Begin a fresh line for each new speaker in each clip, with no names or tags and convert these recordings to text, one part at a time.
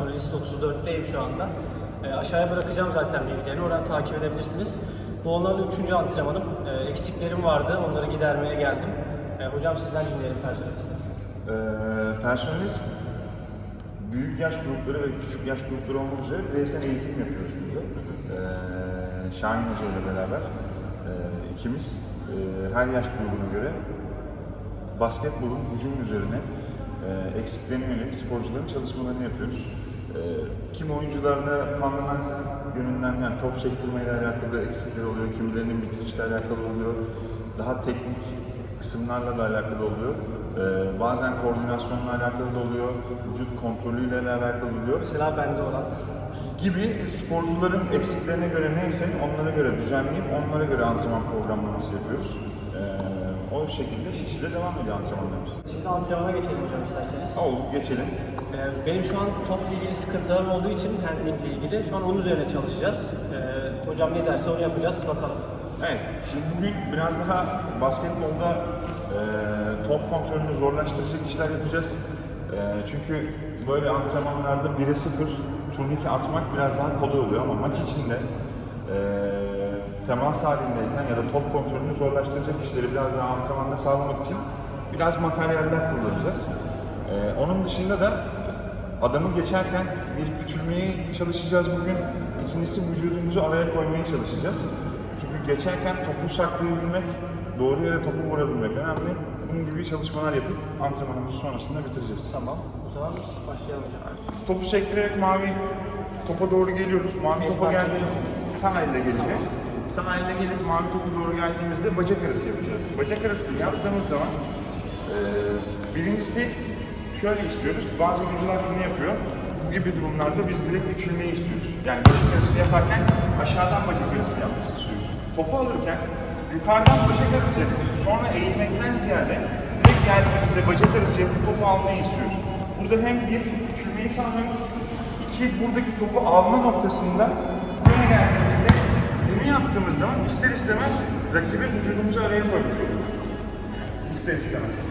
var. Personelist 34'teyim şu anda. Ee, Aşağıya bırakacağım zaten bilgilerini. Oradan takip edebilirsiniz. Bu onlarla üçüncü antrenmanım. Ee, Eksiklerim vardı. Onları gidermeye geldim. Ee, Hocam sizden dinleyelim personelisti.
Ee, personelist büyük yaş grupları ve küçük yaş grupları olmak üzere bireysel eğitim yapıyoruz burada. Ee, Şahin Hoca ile beraber e, ikimiz e, her yaş grubuna göre basketbolun hücum üzerine e, eksiklerine yönelik sporcuların çalışmalarını yapıyoruz. E, kimi oyuncularda fundamental yönünden yani top sektirmeyle alakalı eksikleri oluyor, kimilerinin bitirişle alakalı oluyor, daha teknik kısımlarla da alakalı oluyor. E, bazen koordinasyonla alakalı da oluyor, vücut kontrolüyle de alakalı oluyor
Mesela bende olan.
gibi sporcuların eksiklerine göre neyse onlara göre düzenleyip onlara göre antrenman programlaması yapıyoruz. Ee, o şekilde Şişli'de devam ediyor antrenmanlarımız.
Şimdi antrenmana geçelim hocam isterseniz.
Olur geçelim.
Ee, Benim şu an topla ilgili sıkıntılarım olduğu için handlingle ilgili şu an onun üzerine çalışacağız. Ee, Hocam ne derse onu yapacağız. Bakalım.
Evet, şimdi bugün biraz daha basketbolda e, top kontrolünü zorlaştıracak işler yapacağız. E, çünkü böyle antrenmanlarda 1'e 0 turnike atmak biraz daha kolay oluyor ama maç içinde e, temas halindeyken ya da top kontrolünü zorlaştıracak işleri biraz daha antrenmanda sağlamak için biraz materyaller kullanacağız. E, onun dışında da adamı geçerken bir küçülmeye çalışacağız bugün. İkincisi vücudumuzu araya koymaya çalışacağız. Çünkü geçerken topu saklayabilmek, doğru yere topu vurabilmek önemli. Bunun gibi çalışmalar yapıp antrenmanımızı sonrasında bitireceğiz.
Tamam. O zaman başlayalım hocam.
Topu sektirerek mavi topa doğru geliyoruz. Mavi topa geldiğimizde sağ elle geleceğiz. Sağ elle gelip mavi topu doğru geldiğimizde bacak arası yapacağız. Bacak arası yaptığımız zaman eee birincisi şöyle istiyoruz. Bazı oyuncular şunu yapıyor. Bu gibi durumlarda biz direkt küçülmeyi istiyoruz. Yani bacak arası yaparken aşağıdan bacak arası yapmak istiyoruz. Topu alırken yukarıdan bacak arası sonra eğilmekten ziyade direkt geldiğimizde bacak arası yapıp topu almayı istiyoruz. Burada hem bir küçülmeyi sağlıyoruz, iki buradaki topu alma noktasında buraya geldiğimizde bunu yaptığımız zaman ister istemez rakibi vücudumuzu araya koymuş oluyoruz. İster istemez.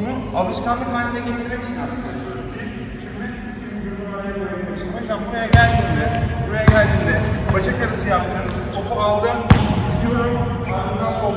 Bunu alışkanlık haline getirmek için aslında. Bir küçülme, iki vücudumu araya koyabilmek buraya geldiğimde, buraya geldiğimde bacak arası yaptım, topu aldım, gidiyorum, ardından sol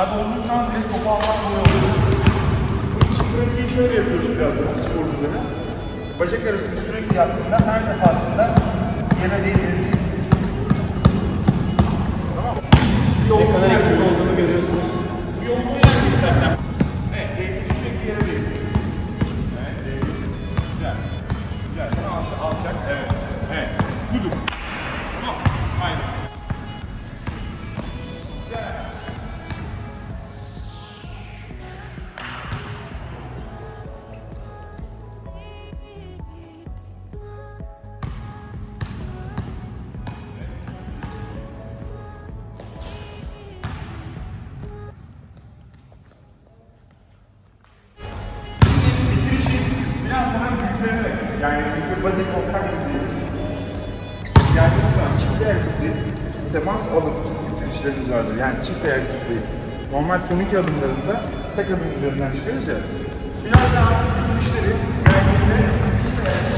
Aşağıda olduğu zaman direkt topu almak oluyor. Bunun için pratiği şöyle yapıyoruz biraz daha sporculara. Bacak arasını sürekli yaptığında her defasında yere değdiğini düşün. Tamam mı?
Ne kadar eksik olduğunu görüyorsunuz.
Bir yol boyu yap istersen. Temas alıp bitirişlerimiz vardır. Yani çift ayak zıplayıp normal tonik adımlarında tek adım üzerinden çıkıyoruz ya. Biraz daha bitirişleri geldiğinde çift ayak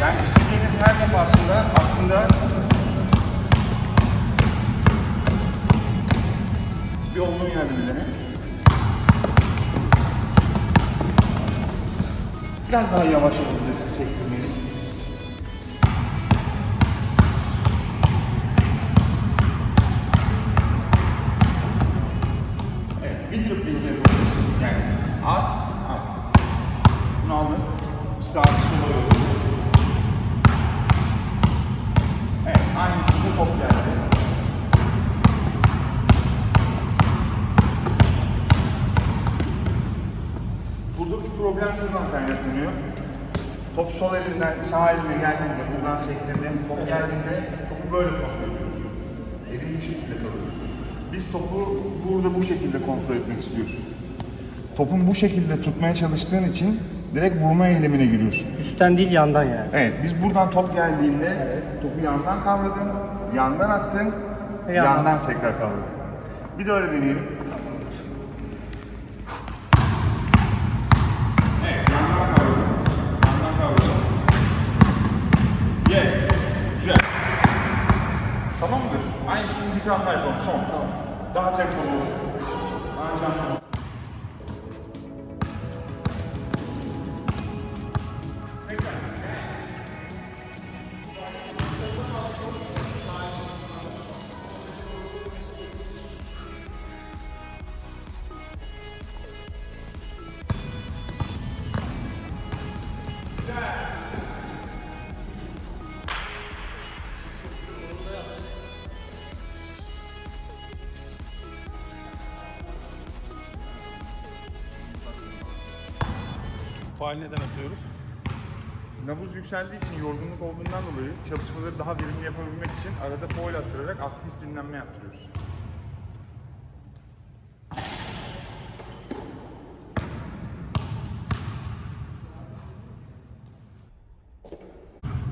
Yani istediğiniz her defasında aslında bir olduğun yerde. Biraz daha yavaş yapabilirsin sektirmeyi. Evet, bir drip bilgi yapabilirsin. Yani at, at. Bunu aldık. Bir sağa bir sola yolluyoruz. Evet, aynısında top geldi. Buradaki problem şuradan kaynaklanıyor. Top sol elinden sağ eline geldiğinde, buradan sektirdiğin top geldiğinde topu böyle kontrol ediyor. Elin bu şekilde kalıyor. Biz topu burada bu şekilde kontrol etmek istiyoruz. Topun bu şekilde tutmaya çalıştığın için direkt vurma eylemine giriyorsun.
Üstten değil yandan yani.
Evet, biz buradan top geldiğinde topu yandan kavradın, yandan attın,
yandan
yandan tekrar kavradın. Bir de öyle deneyelim. Evet, yandan kavradın, yandan kavradın. Yes, güzel. Tamam mıdır? Aynısını bir tane daha yapalım, son. Daha tempolu olsun. Daha canlı olsun.
Faal neden atıyoruz?
Nabız yükseldiği için, yorgunluk olduğundan dolayı çalışmaları daha verimli yapabilmek için arada foil attırarak aktif dinlenme yaptırıyoruz.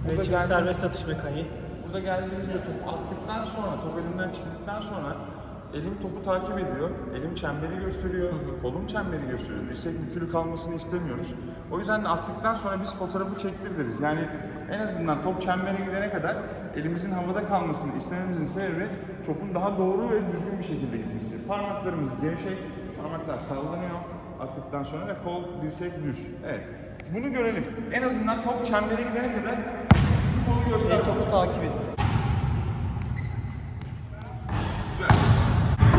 Şimdi
geldi.
serbest atış mekaniği.
Burada geldiğimizde topu attıktan sonra, top elimden çıktıktan sonra elim topu takip ediyor. Elim çemberi gösteriyor, kolum çemberi gösteriyor. Dirsek bükülü kalmasını istemiyoruz. O yüzden de attıktan sonra biz fotoğrafı çektiririz. Yani en azından top çembere gidene kadar elimizin havada kalmasını istememizin sebebi topun daha doğru ve düzgün bir şekilde gitmesidir. Parmaklarımız gevşek, parmaklar sallanıyor attıktan sonra ve kol, dirsek düz. Evet. Bunu görelim. En azından top çembere gidene kadar kolu göster.
El topu takip edin.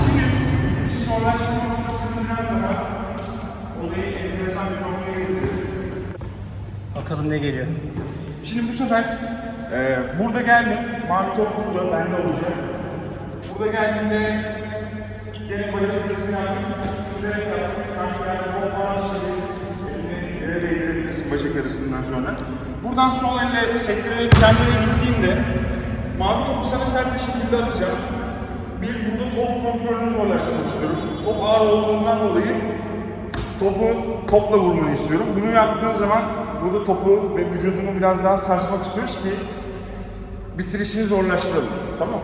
Şimdi zorlaştırma noktasını biraz daha olayı enteresan bir noktaya getirelim.
Bakalım ne geliyor.
Şimdi bu sefer e, burada geldim. Mavi top burada, bende olacak. Burada geldiğimde gene bacaklarısını yaptım. Şuraya yaptım. Sanki top işte. Elini yere değdirebilirsin bacak arasından sonra. Buradan sol elle sektirerek çembere gittiğimde mavi topu sana sert bir şekilde atacağım. Bir, burada top kontrolünü zorlaştırmak istiyorum. Top ağır olduğundan dolayı topu topla vurmanı istiyorum. Bunu yaptığın zaman burada topu ve vücudunu biraz daha sarsmak istiyoruz ki bitirişini zorlaştıralım. Tamam mı?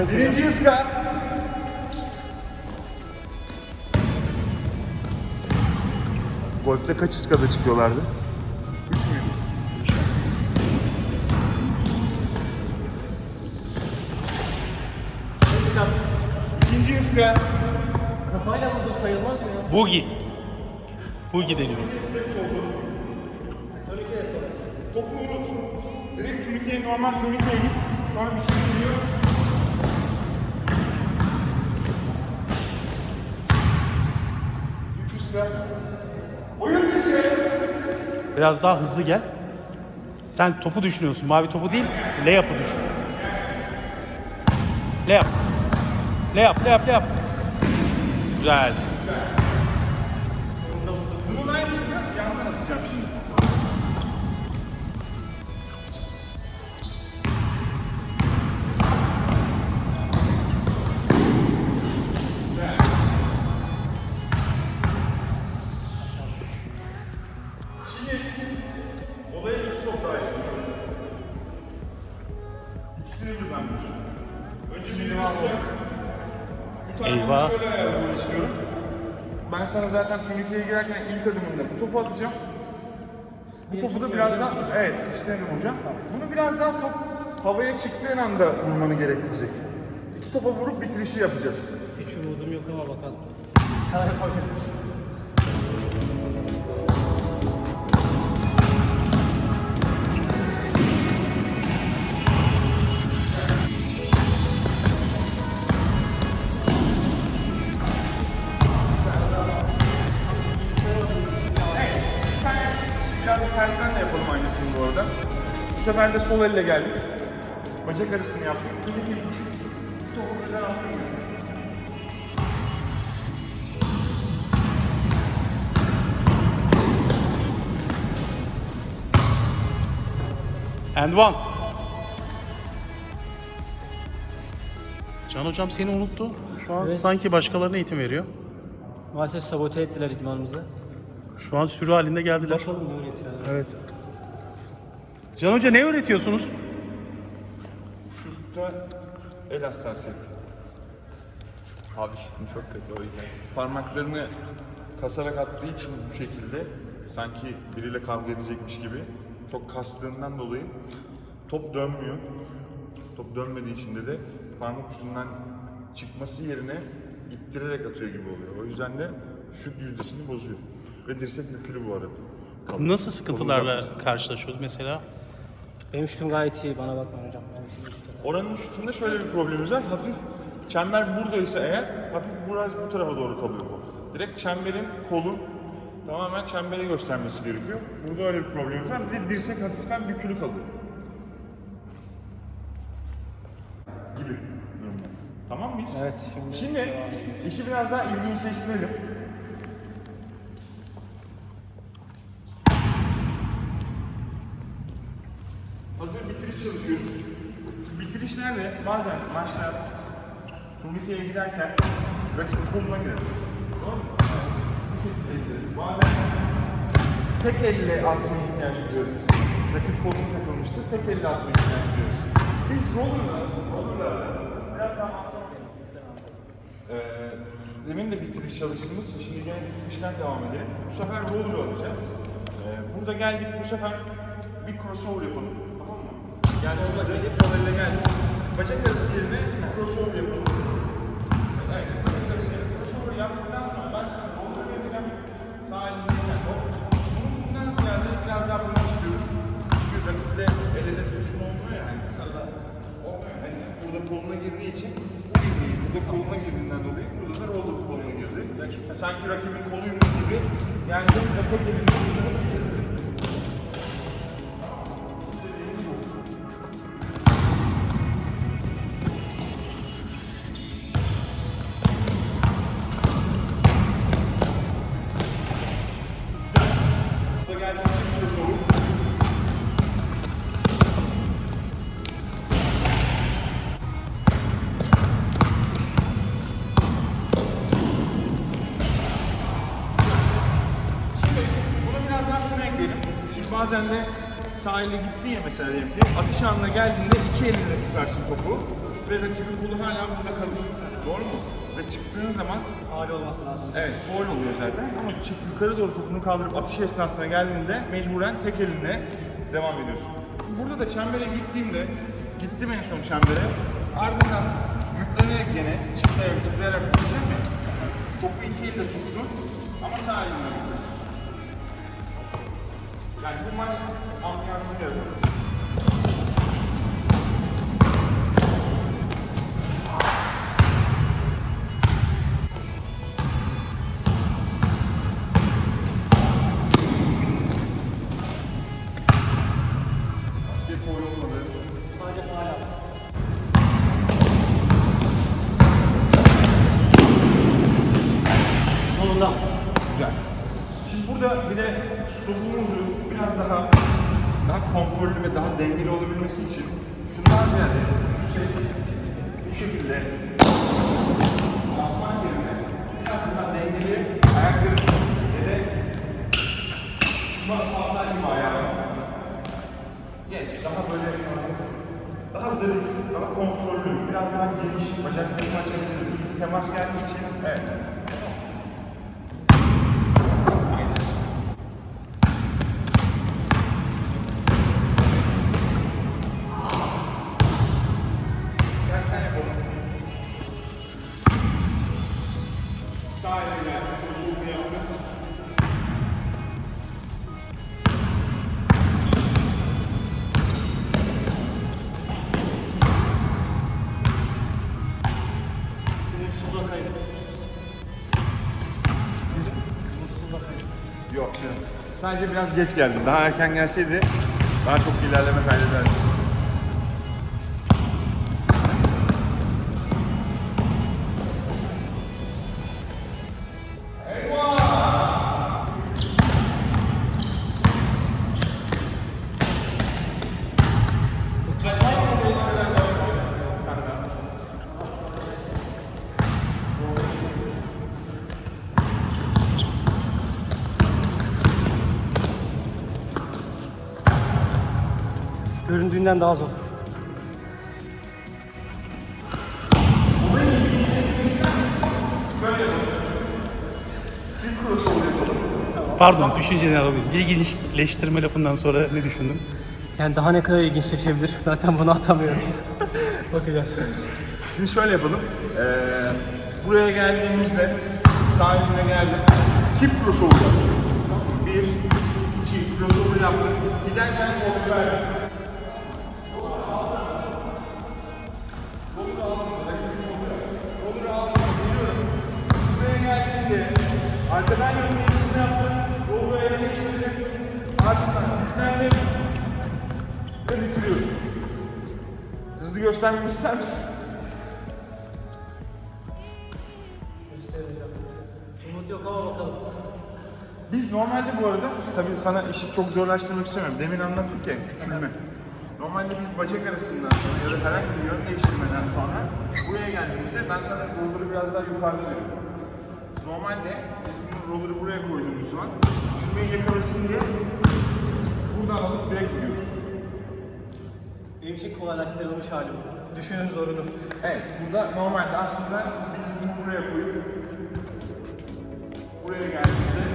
hareket.
Birinci ıskar. Golf'te kaç ıskada çıkıyorlardı? Üç müydü? İkinci ıskar.
Kafayla vurdum sayılmaz mı ya?
Boogie. Boogie deniyor.
Topu vurur. Direkt turnikeye normal turnikeye git. Sonra bir şey geliyor.
Biraz daha hızlı gel. Sen topu düşünüyorsun. Mavi topu değil, layup'ı düşün. Layup. Layup, layup, layup. Güzel.
Zaten turnikeye girerken ilk adımında bu topu atacağım. Bu topu da biraz daha, evet istedim hocam. Bunu biraz daha top havaya çıktığın anda vurmanı gerektirecek. İki topa vurup bitirişi yapacağız.
Hiç umudum yok ama bakalım. Sana yapabilir
sefer de sol elle geldik. Bacak arasını yaptık. Topu birden aldım.
And one. Can hocam seni unuttu. Şu an
Evet.
sanki başkalarına eğitim veriyor.
Maalesef sabote ettiler idmanımızı.
Şu an sürü halinde geldiler.
Bakalım ne öğretiyorlar.
Evet. Can hoca ne öğretiyorsunuz?
Şutta el hassasiyeti.
Abi işitim çok kötü o yüzden.
Parmaklarını kasarak attığı için bu şekilde sanki biriyle kavga edecekmiş gibi çok kastığından dolayı top dönmüyor. Top dönmediği için de de parmak ucundan çıkması yerine ittirerek atıyor gibi oluyor. O yüzden de şut yüzdesini bozuyor. Ve dirsek bükülü bu arada. Kalın.
Nasıl sıkıntılarla karşılaşıyoruz mesela?
Benim şutum gayet iyi. Bana bakma hocam. Ben sizin şutum.
Oranın şutunda şöyle bir problemimiz var. Hafif çember buradaysa eğer hafif biraz bu tarafa doğru kalıyor kol. Direkt çemberin kolun tamamen çembere göstermesi gerekiyor. Burada öyle bir problemimiz var. Bir de dirsek hafiften bükülü kalıyor. Gibi durumda. Tamam mıyız?
Evet, şimdi
Şimdi işi biraz daha ilginçleştirelim. Çalışıyoruz. Bitirişlerde bazen maçta turnikeye giderken rakip koluna girer. Doğru mu? Bu şekilde gideriz. Bazen tek elle atmaya ihtiyaç duyuyoruz. Rakip koluna takılmıştır. Tek elle atmaya ihtiyaç duyuyoruz. Biz roller'la, roller'la biraz daha ee, demin de bitiriş çalıştığımız için şimdi gene bitirişten devam edelim. Bu sefer roller alacağız. Ee, burada geldik bu sefer bir crossover yapalım. Yani orada gelip sol elle geldik. Bacak arası yerine crossover yapalım. Bacak arası yerine crossover yaptıktan sonra ben sana roller vereceğim. Sağ elimdeyken hop. Bunu bundan ziyade biraz daha istiyoruz. Çünkü rakiple el ele tutuşma olmuyor ya. Hani sırada. Hani burada koluna girdiği için bu girdiği, burada koluna girdiğinden dolayı burada da roller koluna girdi. Rakipte sanki rakibin koluymuş gibi yani ve tek elinde bazen de sahile gittin ya mesela diyelim ki atış anına geldiğinde iki elinle tutarsın topu ve rakibin kolu hala burada kalır. Doğru mu? Ve çıktığın zaman
Hali olması lazım.
Evet, foul oluyor zaten ama çık yukarı doğru topunu kaldırıp atış esnasına geldiğinde mecburen tek elinle devam ediyorsun. Burada da çembere gittiğimde, gittim en son çembere, ardından yüklenerek gene çift ayak zıplayarak vuracağım ya. Topu iki elle tuttum ama sağ elimle. Yani bu maç ambiyansını yaratır. Daha kontrollü, biraz daha geniş bacaklarını açabilirim. Çünkü temas geldiği için evet. Sadece biraz geç geldin. Daha erken gelseydi daha çok ilerleme kaydederdi.
Göründüğünden daha zor.
Pardon düşünceni alayım. İlginçleştirme lafından sonra ne düşündün?
Yani daha ne kadar ilginçleşebilir? Zaten bunu atamıyorum. Bakacağız.
Şimdi şöyle yapalım. Ee, buraya geldiğimizde sağ elimle geldim. Çift crossover yaptım. Bir, iki crossover yaptım. Giderken kolu verdim. Hızlı göstermemi ister misin?
Umut yok ama bakalım.
Biz normalde bu arada, tabii sana işi çok zorlaştırmak istemiyorum. Demin anlattık ya, küçülme. Normalde biz bacak arasından sonra ya da herhangi bir yön değiştirmeden sonra buraya geldiğimizde ben sana roller'ı biraz daha yukarıda veriyorum. Normalde biz bunu roller'ı buraya koyduğumuz zaman küçülmeyi yakalasın diye buradan alıp direkt gidiyoruz.
Benim için kolaylaştırılmış hali bu. Düşünün zorunu.
Evet, burada normalde aslında biz bunu buraya koyup buraya geldiğimizde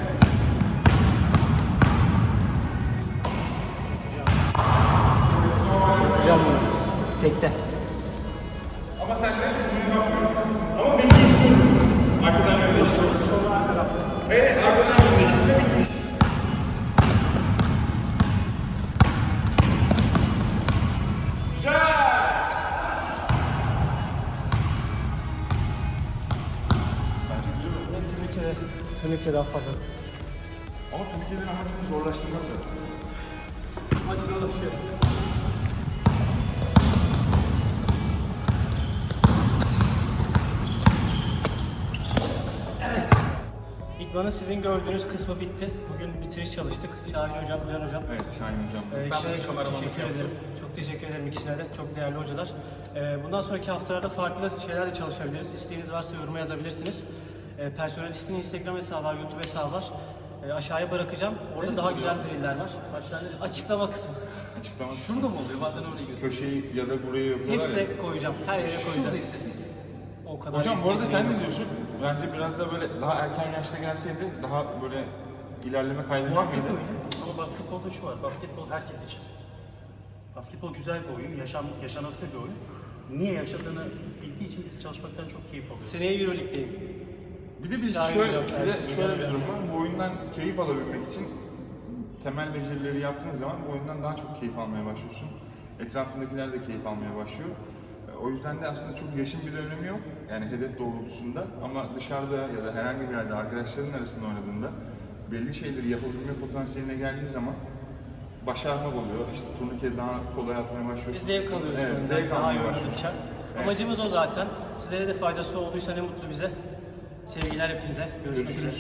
İkmanın sizin gördüğünüz kısmı bitti. Bugün bitiriş çalıştık. Şahin Hocam, Can Hocam.
Evet, Şahin Hocam.
Ee, ikisine de çok teşekkür ederim. Çok teşekkür ederim ikisine de. Çok değerli hocalar. Ee, bundan sonraki haftalarda farklı şeylerle çalışabiliriz. İsteğiniz varsa yoruma yazabilirsiniz. Ee, personel listinin Instagram hesabı var, YouTube hesabı var. Ee, aşağıya bırakacağım. Orada daha güzel driller var. Açıklama kısmı.
Açıklaması.
Şurada mı oluyor? Bazen öyle gösteriyor.
Köşeyi ya da burayı yapıyorlar ya.
Hepsine koyacağım. Her yere
Şurada
koyacağım.
istesek.
O kadar
Hocam bu arada sen ne diyorsun? Bence biraz da böyle daha erken yaşta gelseydi daha böyle ilerleme kaydeder
Muhakkak
miydi?
öyle. Ama basketbolda şu var. Basketbol herkes için. Basketbol güzel bir oyun. Yaşam, yaşanası bir oyun. niye yaşadığını bildiği için biz çalışmaktan çok keyif alıyoruz.
Seneye Euroleague'deyim.
Bir de biz
Şahin
şöyle,
hocam
bir de
sayesinde
şöyle bir durum var. Bu oyundan keyif alabilmek için temel becerileri yaptığın zaman bu oyundan daha çok keyif almaya başlıyorsun. Etrafındakiler de keyif almaya başlıyor. E, O yüzden de aslında çok yaşın bir de önemi yok. Yani hedef doğrultusunda ama dışarıda ya da herhangi bir yerde arkadaşların arasında oynadığında belli şeyleri yapabilme potansiyeline geldiği zaman başarmak oluyor. İşte turnike daha kolay atmaya başlıyorsun.
zevk alıyorsunuz.
Evet, zevk
daha
almaya başlıyorsun. Evet.
Amacımız o zaten. Sizlere de faydası olduysa ne mutlu bize. Sevgiler hepinize. Görüşmek üzere.